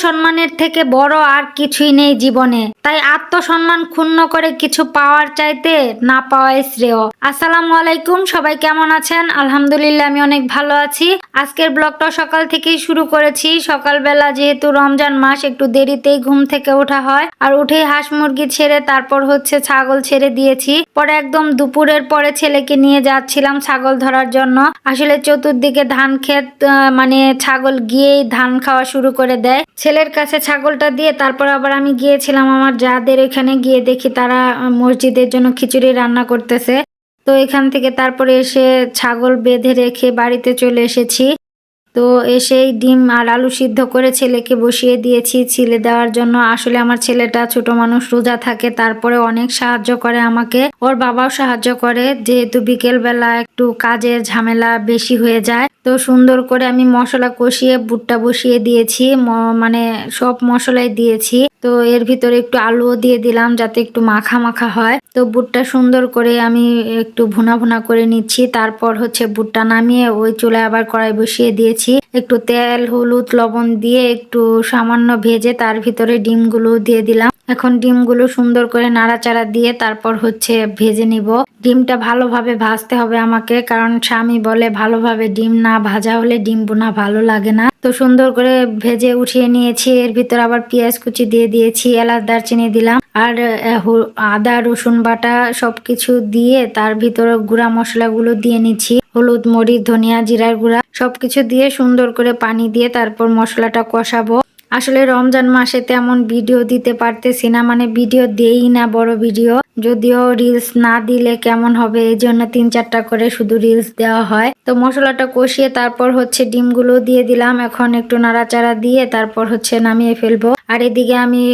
আত্মসম্মানের থেকে বড় আর কিছুই নেই জীবনে। তাই আত্মসম্মান ক্ষুণ্ণ করে কিছু পাওয়ার চাইতে না পাওয়াই শ্রেয়। আসসালামু আলাইকুম, সবাই কেমন আছেন? আলহামদুলিল্লাহ, আমি অনেক ভালো আছি। আজকের ব্লগটা সকাল থেকেই শুরু করেছি। সকালবেলা যেহেতু রমজান মাস, একটু দেরিতেই ঘুম থেকে ওঠা হয়। আর উঠেই হাঁস মুরগি ছেড়ে তারপর হচ্ছে ছাগল ছেড়ে দিয়েছি। পরে একদম দুপুরের পরে ছেলেকে নিয়ে যাচ্ছিলাম ছাগল ধরার জন্য। আসলে চতুর্দিকে ধান ক্ষেত মানে ছাগল গিয়েই ধান খাওয়া শুরু করে দেয়। ছেলের কাছে ছাগলটা দিয়ে তারপর আবার আমি গিয়েছিলাম আমার যাদের এখানে গিয়ে দেখি তারা মসজিদের জন্য খিচুড়ি রান্না করতেছে। তো এখান থেকে তারপরে এসে ছাগল বেঁধে রেখে বাড়িতে চলে এসেছি। তো এসেই ডিম আর আলু সিদ্ধ করে ছেলেকে বসিয়ে দিয়েছি ছিলে দেওয়ার জন্য। আসলে আমার ছেলেটা ছোট মানুষ, রোজা থাকে, তারপরে অনেক সাহায্য করে আমাকে। ওর বাবাও সাহায্য করে, যেহেতু বিকেল বেলা একটু কাজের ঝামেলা বেশি হয়ে যায়। তো সুন্দর করে আমি মশলা কষিয়ে বুটটা বসিয়ে দিয়েছি মানে সব মশলাই দিয়েছি। তো এর ভিতরে একটু আলুও দিয়ে দিলাম যাতে একটু মাখা মাখা হয়। তো বুটটা সুন্দর করে আমি একটু ভুনা ভুনা করে নিচ্ছি, তারপর হচ্ছে বুটটা নামিয়ে ওই চুলায় আবার কড়াই বসিয়ে দিয়েছি। একটু তেল, হলুদ, লবণ দিয়ে একটু সামান্য ভেজে তার ভিতরে ডিমগুলো দিয়ে দিলাম। এখন ডিমগুলো সুন্দর করে নাড়াচাড়া দিয়ে তারপর হচ্ছে ভেজে নিব। ডিমটা ভালোভাবে ভাজতে হবে আমাকে, কারণ স্বামী বলে ভালোভাবে ডিম না ভাজা হলে ডিম বোনা ভালো লাগে না। তো সুন্দর করে ভেজে উঠিয়ে নিয়েছি। এর ভিতর আবার পেঁয়াজ কুচি দিয়ে দিয়েছি, এলাচ, দারচিনি দিলাম। আর আদা, রসুন বাটা সবকিছু দিয়ে তার ভিতরে গুঁড়া মশলাগুলো দিয়ে নিচ্ছি। হলুদ, মরিচ, ধনিয়া, জিরার গুঁড়া। সবকিছু দিয়ে সুন্দর করে পানি দিয়ে তারপর মশলাটা কষাবো। আসলে রমজান মাসে তেমন ভিডিও দিতে পারতেছি না মানে ভিডিও দেই না বড় ভিডিও। যদিও রিলস না দিলে কেমন হবে, এই জন্য তিন চারটা করে শুধু রিলস দেওয়া হয়। তো মশলাটা কষিয়ে তারপর হচ্ছে ডিমগুলো দিয়ে দিলাম। এখন একটু নাড়াচাড়া দিয়ে তারপর হচ্ছে নামিয়ে ফেলব। আর এদিকে আমি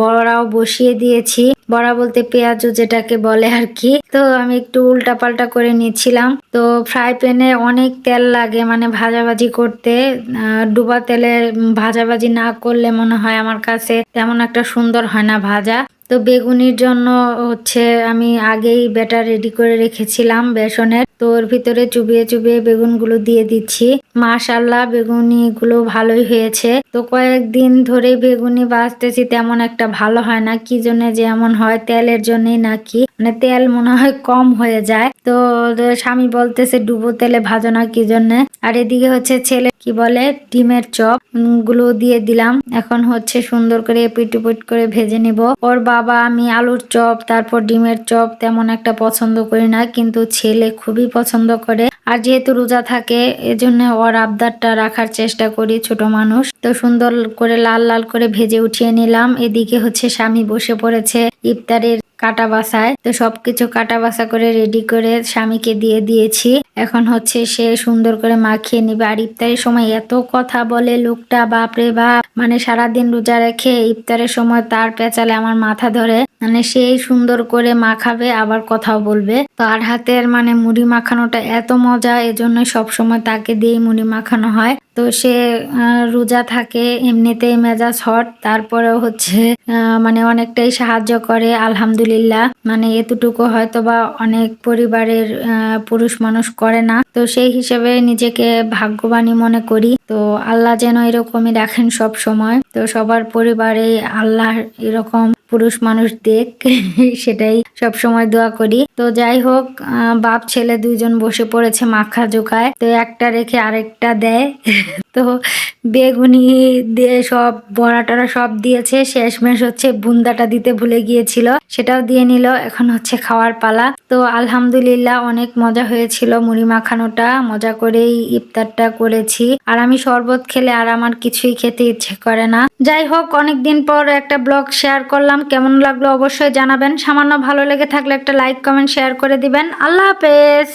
বড়াও বসিয়ে দিয়েছি। বড়া বলতে পেঁয়াজু যেটাকে বলে আর কি। তো আমি একটু উল্টা পাল্টা করে নিচ্ছিলাম। তো ফ্রাই প্যানে অনেক তেল লাগে মানে ভাজাভাজি করতে। ডুবা তেলে ভাজাভাজি না করলে মনে হয় আমার কাছে তেমন একটা সুন্দর হয় না ভাজা। তো বেগুনির জন্য হচ্ছে আমি আগেই ব্যাটার রেডি করে রেখেছিলাম বেসনের। তো ওর ভিতরে চুবিয়ে চুবিয়ে বেগুনগুলো দিয়ে দিচ্ছি। মাশাল্লাহ বেগুনিগুলো ভালোই হয়েছে। তো কয়েকদিন ধরে বেগুনি বাজতেছি তেমন একটা ভালো হয় না। কি জন্য যে এমন হয়, তেলের জন্যই নাকি? মানে তেল মনে হয় কম হয়ে যায়। তো স্বামী বলতেছে, ডুবো তেলে ভাজো না, কি জন্য? আর এদিকে হচ্ছে ছেলে, কি বলে, ডিমের চপগুলো দিয়ে দিলাম। এখন হচ্ছে সুন্দর করে এপিট উপিট করে ভেজে নিব। ওর বাবা, আমি আলুর চপ, তারপর ডিমের চপ তেমন একটা পছন্দ করি না। কিন্তু ছেলে খুবই পছন্দ করে। আর যেহেতু রোজা থাকে, এজন্য ওর আবদারটা রাখার চেষ্টা করি ছোট মানুষ। তো সুন্দর করে লাল লাল করে ভেজে উঠিয়ে নিলাম। এদিকে হচ্ছে স্বামী বসে পড়েছে ইফতারের কাটা বাসায় তো সবকিছু কাটা বাসা করে রেডি করে স্বামীকে দিয়ে দিয়েছি। এখন হচ্ছে সে সুন্দর করে মাখিয়ে নিবে। আর ইফতারের সময় এত কথা বলে, লোকটা বাপরে বাপ। মানে সারাদিন রোজা রেখে ইফতারের সময় তার পেঁচালে আমার মাথা ধরে। মানে সেই সুন্দর করে মাখাবে, আবার কথাও বলবে। তার হাতের মানে মুড়ি মাখানোটা এত মজা এজন্য সব সময় তাকে দিয়েই মুড়ি মাখানো হয়। তো সে রোজা থাকে, এমনিতেই মেজাজ হট, তারপরেও হচ্ছে মানে অনেকটাই সাহায্য করে, আলহামদুলিল্লাহ। মানে এতটুকু হয়তো বা অনেক পরিবারের পুরুষ মানুষ করে না। তো সেই হিসেবে নিজেকে ভাগ্যবানী মনে করি। তো আল্লাহ যেন এরকমই রাখেন সব সময় তো সবার পরিবারে আল্লাহ এরকম পুরুষ মানুষ দেখ, সেটাই সব সময় দোয়া করি। তো যাই হোক বাপ ছেলে দুইজন বসে পড়েছে মাখা জোকায়, তো একটা রেখে আরেকটা দেয়। তো বেগুনি দিয়ে সব, বড়া টড়া সব দিয়েছে। শেষমেশ হচ্ছে বুন্দাটা দিতে ভুলে গিয়েছিল, সেটাও দিয়ে নিল। এখন হচ্ছে খাওয়ার পালা। তো আলহামদুলিল্লাহ অনেক মজা হয়েছিল মুড়ি মাখানোটা। মজা করেই ইফতারটা করেছি। আর আমি শরবত খেলে আর আমার কিছুই খেতে ইচ্ছে করে না। যাই হোক, অনেকদিন পর একটা ব্লগ শেয়ার করলাম কেমন লাগল অবশ্যই জানাবেন। সামান্য ভালো লেগে থাকলে একটা লাইক কমেন্ট শেয়ার করে দিবেন। আল্লাহ হাফেজ।